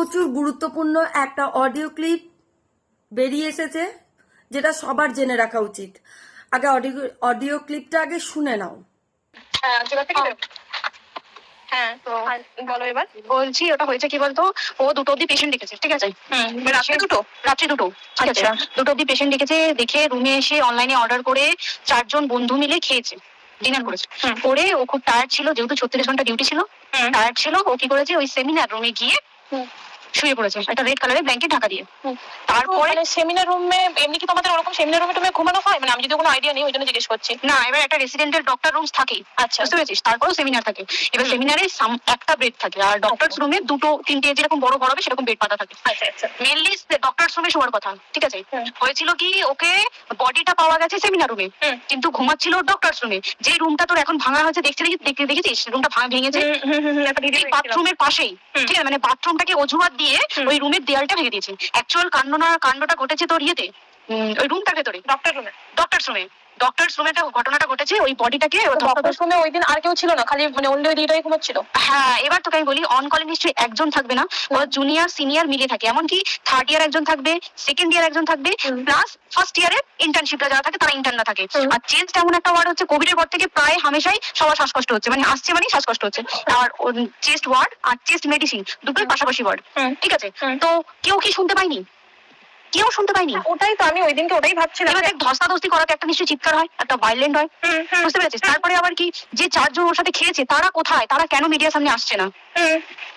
প্রচুর গুরুত্বপূর্ণ একটা অডিও ক্লিপ বেরিয়ে এসেছে যেটা সবার জেনে রাখা উচিত। আগে অডিও অডিও ক্লিপটা আগে শুনে নাও। হ্যাঁ। হ্যাঁ। তো বলো এবার। বলছি ওটা হয়েছে কি বলতো ও দুটো অব্দি পেশেন্ট ডেকেছে ঠিক আছে? রাত্রে দুটো? রাত্রি দুটো ঠিক আছে? আচ্ছা। দুটো অব্দি পেশেন্ট ডেকেছে দেখে রুমে এসে অনলাইনে অর্ডার করে চারজন বন্ধু মিলে খেয়েছে ডিনার করেছে। করে ও খুব টায়ার্ড ছিল যেহেতু ছত্রিশ ঘণ্টা ডিউটি ছিল টায়ার্ড ছিল ও কি করেছে ওই সেমিনার রুমে গিয়ে। শুয়ে পড়েছে একটা রেড কালারের ব্ল্যাঙ্কেট ঢাকা দিয়ে। তারপরে মানে সেমিনার রুমে এমনি কি তোমাদের ওরকম সেমিনার রুমে ঘুমানো হয়? মানে আমি যদি কোনো আইডিয়া নেই ওই জন্য জিজ্ঞেস করছি। না এবার একটা রেসিডেন্টের ডক্টর রুমস থাকে। আচ্ছা। বুঝতে পেরেছিস? তারপরেও সেমিনার থাকে। এবার সেমিনারে একটা বেড থাকে আর ডক্টরস রুমে দুটো তিনটে যেরকম বড় বড় হবে সেরকম বেড পাতা থাকে। আচ্ছা আচ্ছা। মেনলি ডক্টরস রুমে শোয়ার কথা ঠিক আছে? হয়েছিল কি ওকে বডিটা পাওয়া গেছে সেমিনার রুমে। কিন্তু ঘুমাচ্ছিল ডক্টরস রুমে যে রুমটা তোর এখন ভাঙা হয়েছে দেখতে দেখতে দেখেছিস রুমটা ভাঙা ভেঙেছে? বাথরুমের পাশেই। ঠিক আছে? মানে বাথরুমটাকে অজুহাত দিয়ে। ওই রুমের দেয়ালটা ভেঙে দিয়েছে। অ্যাকচুয়াল কাণ্ডনা কাণ্ডটা ঘটেছে তোর ইয়েতে। ওই রুমটার ভেতরে। ডক্টর রুমে ডক্টর রুমে ডক্টরস রুমে ঘটনাটা ঘটেছে ওই বডিটাকে ডক্টর রুমে ওই দিন আর কেউ ছিল না খালি মানে অন্য ওই ঘুমাচ্ছিল হ্যাঁ এবার তোকে আমি বলি অন কলে নিশ্চয়ই একজন থাকবে না জুনিয়র সিনিয়র মিলে থাকে। এমনকি থার্ড ইয়ার একজন থাকবে সেকেন্ড ইয়ার একজন থাকবে প্লাস ফার্স্ট ইয়ারের ইন্টার্নশিপরা যারা থাকে তারা ইন্টার্ন না থাকে। আর চেঞ্জ এমন একটা ওয়ার্ড হচ্ছে কোভিড এর পর থেকে প্রায় হামেশাই সবার শ্বাসকষ্ট হচ্ছে মানে আসছে মানে শ্বাসকষ্ট হচ্ছে। আর চেস্ট ওয়ার্ড আর চেস্ট মেডিসিন দুটোই পাশাপাশি ওয়ার্ড ঠিক আছে? তো কেউ কি শুনতে পাইনি কেউ শুনতে পাইনি ওটাই তো আমি ওই দিনকে ওটাই ভাবছিলাম এবার দেখ ধস্তাধস্তি করাতে একটা নিশ্চয়ই চিৎকার হয় একটা ভাইলেন্ট হয়। বুঝতে পেরেছিস? তারপরে আবার কি যে চারজন ওর সাথে খেয়েছে তারা কোথায়? তারা কেন মিডিয়ার সামনে আসছে না?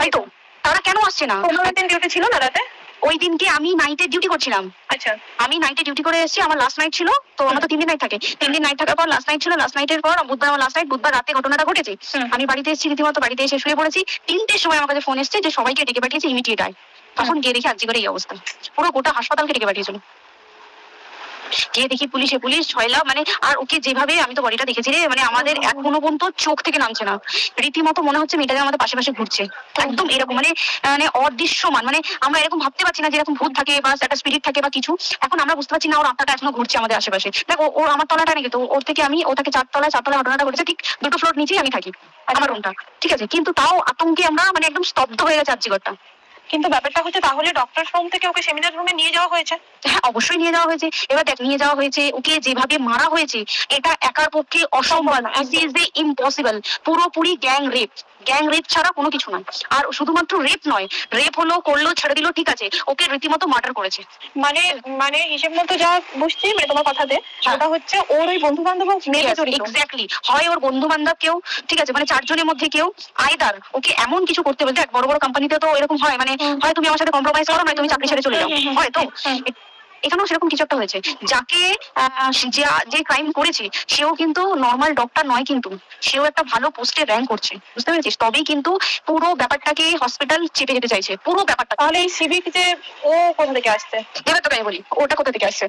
তাই তো? তারা কেন আসছে না? পনেরো দিন ডিউটি ছিল না রাতে? ওই দিনকে আমি নাইটে ডিউটি করছিলাম। আচ্ছা। আমি নাইটে ডিউটি করে এসেছি আমার লাস্ট নাইট ছিল তো আমার তো তিন দিন নাইট থাকে। তিন দিন নাইট থাকার পর লাস্ট নাইট ছিল লাস্ট নাইটের পর বুধবার আমার লাস্ট নাইট বুধবার রাতে ঘটনাটা ঘটেছে। আমি বাড়িতে এসেছি রীতিমতো বাড়িতে এসে শুয়ে পড়েছি। তিনটের সময় আমার কাছে ফোন এসেছে যে সবাইকে ডেকে পাঠিয়েছে ইমিডিয়েট আয়। তখন গিয়ে দেখি আজকে করে এই অবস্থা। পুরো গোটা হাসপাতালকে ডেকে পাঠিয়েছিল। গিয়ে দেখি পুলিশে পুলিশ ছয়লা মানে আর ওকে যেভাবে আমি তো বডিটা দেখেছি রে মানে আমাদের পর্যন্ত চোখ থেকে নামছে না। রীতিমতো মনে হচ্ছে মেয়েটা আমাদের পাশে ঘুরছে। একদম এরকম মানে মানে অদৃশ্যমান মানে আমরা এরকম ভাবতে পারছি না ভূত থাকে বা একটা স্পিরিট থাকে বা কিছু। এখন আমরা বুঝতে পারছি না, ওর আত্মাটা এখনও ঘুরছে আমাদের আশেপাশে। দেখো, ও আমার তলাটা নাকি, তো ওর থেকে আমি ও থাকে চারতলায় চারতলায় ঘটনাটা ঘটেছে ঠিক দুটো ফ্লোর নিচেই আমি থাকি, আমার রুমটা ঠিক আছে? কিন্তু তাও আতঙ্কে আমরা মানে একদম স্তব্ধ হয়ে গেছে আর্জিগরটা কিন্তু ব্যাপারটা হচ্ছে তাহলে ডক্টর রুম থেকে ওকে সেমিনার রুমে নিয়ে যাওয়া হয়েছে? হ্যাঁ অবশ্যই নিয়ে যাওয়া হয়েছে। এবার দেখ, নিয়ে যাওয়া হয়েছে, ওকে যেভাবে মারা হয়েছে, এটা একার পক্ষে অসম্ভব দিস ইজ ইম্পসিবল পুরোপুরি গ্যাং রেপ গ্যাং রেপ ছাড়া কোনো কিছু নয়। আর শুধুমাত্র রেপ নয় রেপ হলো করল ছেড়ে দিল ঠিক আছে ওকে রীতিমতো মার্ডার করেছে। মানে মানে হিসেব মতো যা বুঝছি মানে তোমার কথাতে হ্যাঁ। ওটা হচ্ছে ওর ওই বন্ধু বান্ধব এক্স্যাক্টলি হয় ওর বন্ধু বান্ধব কেউ ঠিক আছে মানে চারজনের মধ্যে কেউ আইদার ওকে এমন কিছু করতে বলতে দেখ বড় বড় কোম্পানিতে তো এরকম হয় মানে হয় তুমি আমার সাথে কম্প্রোমাইজ করো নয় তুমি চাকরি ছেড়ে চলে যাও। হয় তো? এখানেও সেরকম কিছু একটা হয়েছে। যাকে যে- ক্রাইম করেছে সেও কিন্তু নর্মাল ডক্টর নয় কিন্তু। সেও একটা ভালো পোস্টে র্যাঙ্ক করছে। বুঝতে পেরেছিস? তবেই কিন্তু পুরো ব্যাপারটাকে হসপিটাল চেপে যেতে চাইছে। পুরো ব্যাপারটা তাহলে এই সিভিক যে ও কোথা থেকে আসছে? এবার তোকে বলি। ওটা কোথা থেকে আসছে?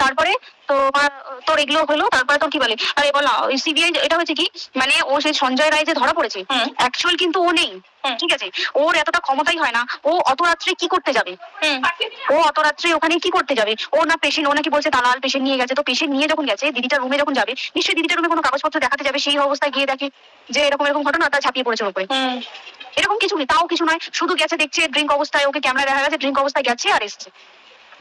তারপরে তো তোর এগুলো হলো তারপরে তোর কি বলে? আরে বল সিবিআই এটা হয়েছে কি? মানে ও সেই সঞ্জয় রায় যে ধরা পড়েছে। অ্যাকচুয়াল কিন্তু ও নেই ঠিক আছে? ওর এতটা ক্ষমতাই হয় না ও অত রাত্রে কি করতে যাবে? ও অত রাত্রে ওখানে কি করতে যাবে? ও না পেশেন্ট ও নাকি বলছে দালাল পেশেন্ট নিয়ে গেছে তো পেশেন্ট নিয়ে যখন গেছে দিদিটার রুমে যখন যাবে নিশ্চয়ই দিদিটার রুমে কোনো কাগজপত্র দেখাতে যাবে সেই অবস্থায় গিয়ে দেখে যে এরকম এরকম ঘটনা তা ছাপিয়ে পড়েছে ওর উপরে। এরকম কিছু নেই তাও কিছু নয় শুধু গেছে দেখছে ড্রিঙ্ক অবস্থায় ওকে ক্যামেরা দেখা গেছে ড্রিঙ্ক অবস্থায় গেছে আর এসছে।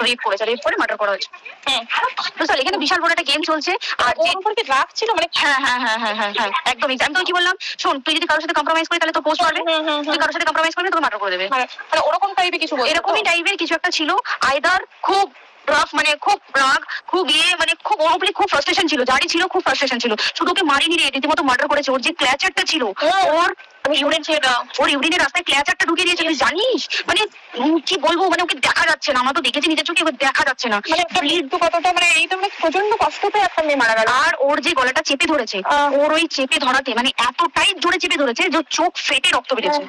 রেপ করেছে রেপ করে মার্ডার করা হয়েছে। বুঝতে এখানে বিশাল বড় একটা গেম চলছে। আর রাগ ছিল? মানে হ্যাঁ হ্যাঁ হ্যাঁ হ্যাঁ হ্যাঁ হ্যাঁ। একদম আমি তো কি বললাম? শোন তুই যদি কারোর সাথে কম্প্রোমাইজ করি তাহলে তো পোস্ট হুম, হুম। তুই কারোর সাথে কম্প্রোমাইজ করবি তোকে মার্ডার করে দেবে। মানে মানে ওরকম টাইপের কিছু এরকমই টাইপের কিছু একটা ছিল আইদার খুব রাফ মানে খুব রাগ খুব ইয়ে মানে খুব ওর উপরে খুব ফ্রাস্ট্রেশন ছিল যারই ছিল খুব ফ্রাস্ট্রেশন ছিল। শুধু ওকে মারিনি রে রীতিমতো মার্ডার করেছে ওর যে ক্ল্যাচারটা ছিল ওর আমি শুনেছি ওর ইউরিনের রাস্তায় ক্ল্যাচারটা ঢুকিয়ে দিয়েছে তুই জানিস? মানে কি বলব মানে ওকে দেখা যাচ্ছে না আমরা তো দেখেছি নিজের চোখে দেখা যাচ্ছে না। মানে একটা মৃত্যু কতটা মানে এই তো মানে প্রচণ্ড কষ্ট পেয়ে একটা মেয়ে মারা গেল। আর ওর যে গলাটা চেপে ধরেছে ওর ওই চেপে ধরাতে মানে এতটাই জোরে চেপে ধরেছে যে চোখ ফেটে রক্ত বেরিয়েছে।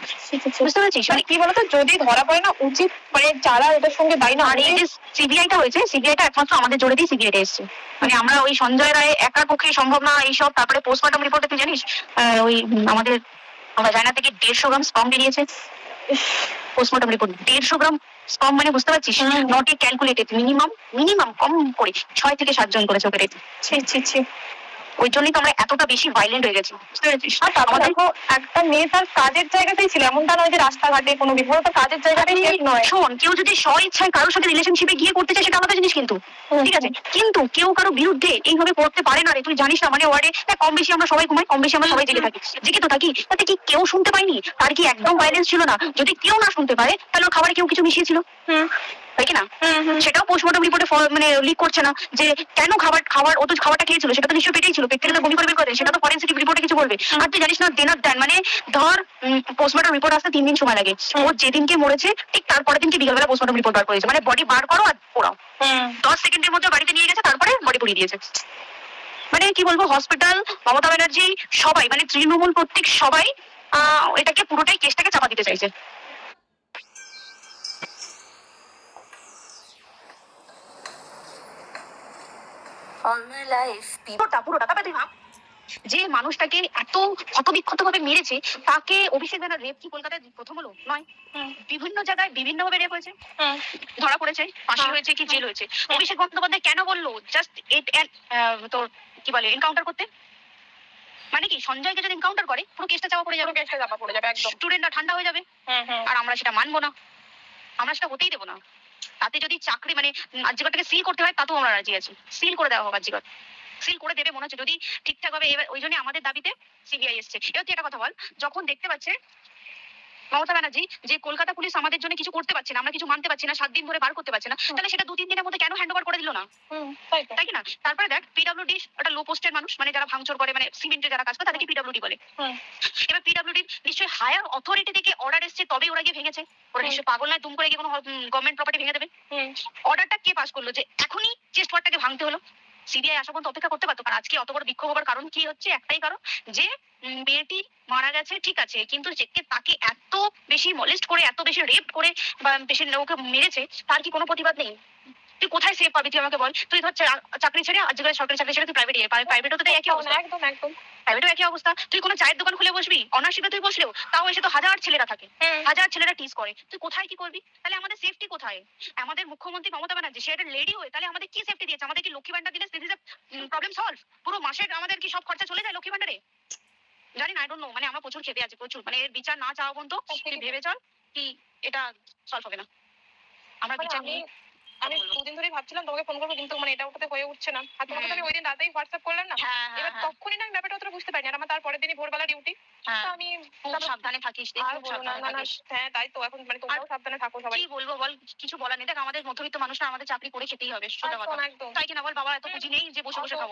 বুঝতে পেরেছিস? মানে কি বলতো যদি ধরা পড়ে না উচিত মানে যারা এটার সঙ্গে দায়ী না আর এই যে সিবিআইটা হয়েছে সিবিআইটা একমাত্র আমাদের জোরে দিয়ে সিবিআইটা এসছে। মানে আমরা ওই সঞ্জয় রায় একার পক্ষে সম্ভব না এইসব তারপরে পোস্টমর্টম রিপোর্টে তুই জানিস ওই আমাদের আমাদের জানা থেকে দেড়শো গ্রাম স্পাম বেরিয়েছে। পোস্টমর্টম রিপোর্ট দেড়শো গ্রাম স্পাম মানে বুঝতে পারছিস। Not a calculated minimum minimum কম করে ছয় থেকে সাতজন করেছে ওকে রেট ছি ছি ছি। ওই জন্যই তো আমরা এতটা বেশি ভাইলেন্ট হয়ে গেছি বুঝতে পেরেছিস? আমাদের একটা মেয়ে তার কাজের জায়গাতেই ছিল এমনটা নয় যে রাস্তাঘাটে কোনো বিপদ কাজের জায়গাতেই নয়। শোন কেউ যদি স্ব ইচ্ছায় কারোর সাথে রিলেশনশিপে গিয়ে করতে চায় সেটা আলাদা জিনিস কিন্তু। ঠিক আছে? কিন্তু কেউ কারও বিরুদ্ধে এইভাবে করতে পারে না রে তুই জানিস না মানে ওয়ার্ডে কম বেশি আমরা সবাই ঘুমাই কম বেশি আমরা সবাই জেগে থাকি। জেগে তো থাকি তাতে কি কেউ শুনতে পাইনি তার কি একদম ভাইলেন্স ছিল না? যদি কেউ না শুনতে পারে তাহলে ওর খাবারে কেউ কিছু মিশিয়েছিল? হুম। তাই কি না? সেটাও পোস্টমর্টম রিপোর্টে মানে লিক করছে না যে কেন খাবার খাবার ও তো খাবারটা খেয়েছিল সেটা তো নিশ্চয়ই পেটেই ছিল পেট থেকে তো বমি করে বের করে সেটা তো ফরেন্সিক রিপোর্টে কিছু বলবে। আর তুই জানিস না দেনার দেন মানে ধর পোস্টমর্টম রিপোর্ট আসতে তিন দিন সময় লাগে। ও যেদিনকে মরেছে ঠিক তারপরের দিনকে বিকালবেলা পোস্টমর্টম রিপোর্ট বার করেছে? মানে বডি বার করো আর পোড়াও। দশ সেকেন্ডের মধ্যে বাড়িতে নিয়ে গেছে তারপরে বডি পুড়িয়ে দিয়েছে। মানে কি বলব হসপিটাল মমতা ব্যানার্জি সবাই মানে তৃণমূল প্রত্যেক সবাই আহ, এটাকে পুরোটাই কেসটাকে চাপা দিতে চাইছে। পুরোটা পুরোটা তারপরে ভাব যে মানুষটাকে এত ক্ষতবিক্ষত ভাবে মেরেছে তাকে অভিষেক ব্যানার রেপ কি কলকাতায় প্রথম হলো? নয়। বিভিন্ন জায়গায় বিভিন্ন ভাবে রেপ হয়েছে ধরা পড়েছে ফাঁসি হ্যাঁ। হয়েছে কি জেল হয়েছে। অভিষেক বন্দ্যোপাধ্যায় কেন বলল? জাস্ট এট তোর কি বলে এনকাউন্টার করতে। মানে কি সঞ্জয়কে যদি এনকাউন্টার করে পুরো কেসটা চাপা পড়ে যাবে। কেসটা চাপা পড়ে যাবে একদম। স্টুডেন্টরা ঠান্ডা হয়ে যাবে। আর আমরা সেটা মানবো না। আমরা সেটা হতেই দেবো না। তাতে যদি চাকরি মানে আর্যিকরটাকে সিল করতে হয়, তাতেও আমরা রাজি আছি। সিল করে দেওয়া হোক আর্যিকর সিল করে দেবে মনে হচ্ছে যদি ঠিকঠাক ভাবে এবার ওই জন্য আমাদের দাবিতে সিবিআই এসছে। এবার তুই একটা কথা বল, যখন দেখতে পাচ্ছে মমতা ব্যানার্জি যে কলকাতা পুলিশ আমাদের জন্য কিছু করতে পারছে না আমরা কিছু মানতে পারছি না সাত দিন ধরে বার করতে পারছে না তাহলে সেটা দু তিন দিনের মধ্যে কেন হ্যান্ড ওভার করে দিল না? তাই না? তারপরে দেখ পিডব্লিউডি একটা লো পোস্টের মানুষ মানে যারা ভাঙচুর করে মানে সিমেন্টের যারা কাজ করে তাদেরকে পিডব্লিউডি বলে। এবার পিডব্লিউডি নিশ্চয়ই হায়ার অথরিটি থেকে অর্ডার এসছে তবেই ওরা গিয়ে ভেঙেছে। ওরা নিশ্চয়ই পাগল নয় তুম করে গিয়ে কোনো গভর্নমেন্ট প্রপার্টি ভেঙে দেবে। অর্ডারটা কে পাস করল? যে এখনই চেস্ট ওয়ার্ডটাকে ভাঙতে হলো। সিবিআই আসা পর্যন্ত অপেক্ষা করতে পারতো কারণ আজকে অত বড় বিক্ষোভ হবার কারণ কি হচ্ছে? একটাই কারণ যে মেয়েটি মারা গেছে ঠিক আছে কিন্তু যে তাকে এত বেশি মলেস্ট করে এত বেশি রেপ করে বা বেশি ওকে মেরেছে তার কি কোনো প্রতিবাদ নেই? তুই কোথায় সেফ পাবি তুই আমাকে বল। তুই ধর চাকরি ছেড়ে আজকে সরকারি চাকরি ছেড়ে তুই প্রাইভেট ইয়ে প্রাইভেটও তো তাই একই অবস্থা। একদম একদম। প্রাইভেটও একই অবস্থা। তুই কোনো চায়ের দোকান খুলে বসবি অনার্সিপে তুই বসলেও তাও এসে তো হাজার ছেলেরা থাকে হাজার ছেলেরা টিস করে। তুই কোথায় কি করবি? তাহলে আমাদের সেফটি কোথায়? আমাদের মুখ্যমন্ত্রী মমতা ব্যানার্জি সে একটা লেডি হয়ে তাহলে আমাদের কি সেফটি দিয়েছে? আমাদের কি লক্ষ্মী ভান্ডার দিলে প্রবলেম সলভ পুরো মাসের আমাদের কি সব খরচা চলে যায় লক্ষ্মী ভান্ডারে জানি না আই ডোন্ট নো মানে আমরা প্রচুর খেপে আছি প্রচুর। মানে এর বিচার না চাওয়া পর্যন্ত তুই ভেবে চল কি এটা সলভ হবে না। আমরা মানে বিচার নিয়ে আমি দুদিন ধরেই ভাবছিলাম তোমাকে ফোন করব কিন্তু মানে এটা ওটাতে হয়ে উঠছে না। আর তোমাকে আমি ওই দিন রাতেই হোয়াটসঅ্যাপ করলাম না? হ্যাঁ হ্যাঁ এবার হ্যাঁ, তখনই না আমি ব্যাপারটা অতটা বুঝতে পারিনি। আর আমার তারপরের দিনই ভোরবেলা ডিউটি আমি সাবধানে থাকিস হ্যাঁ তাই তো। এখন মানে তোমরাও সাবধানে থাকো সবাই। কি বলব বল কিছু বলার নেই। দেখ আমাদের মধ্যবিত্ত মানুষরা আমাদের চাকরি করে খেতেই হবে সোজা কথা। তাই কিনা বল বাবা এত পুঁজি নেই যে বসে বসে খাব।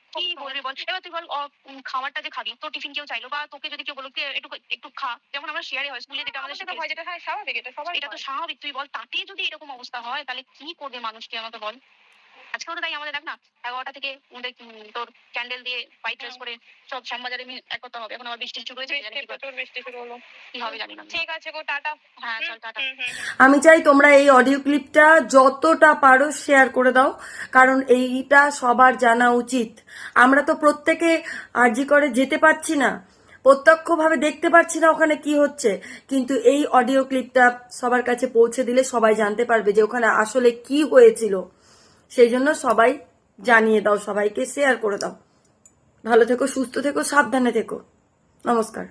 কি বলবি বল? এবার তুই বল খাবারটা যে খাবি তোর টিফিন কেউ চাইলো বা তোকে যদি কেউ বলো একটু একটু খা যেমন আমরা শেয়ারে হয় স্কুলে যেটা আমাদের সাথে। হয় যেটা হয় স্বাভাবিক এটা সবাই এটা তো স্বাভাবিক তুই বল তাতে যদি এরকম অবস্থা হয় তাহলে কি করবে মানুষকে আমাকে বল? আজকেও তো তাই আমাদের দেখ না এগারোটা থেকে আমাদের তোর ক্যান্ডেল দিয়ে হোয়াইট ড্রেস। করে সব শ্যামবাজারে মিল এক করতে হবে। এখন আবার বৃষ্টি শুরু হয়েছে জানি বৃষ্টি শুরু হলো। কি হবে জানি না। ঠিক আছে গো টাটা। হ্যাঁ চল টাটা। আমি চাই তোমরা এই অডিও ক্লিপটা যতটা পারো শেয়ার করে দাও কারণ এইটা সবার জানা উচিত। আমরা তো প্রত্যেকে আর্জি করে যেতে পারছি না প্রত্যক্ষভাবে দেখতে পাচ্ছি না ওখানে কি হচ্ছে। কিন্তু এই অডিও ক্লিপটা সবার কাছে পৌঁছে দিলে সবাই জানতে পারবে যে ওখানে আসলে কি হয়েছিল। সেই জন্য সবাই জানিয়ে দাও, সবাইকে শেয়ার করে দাও। ভালো থেকো, সুস্থ থেকো, সাবধানে থেকো। নমস্কার।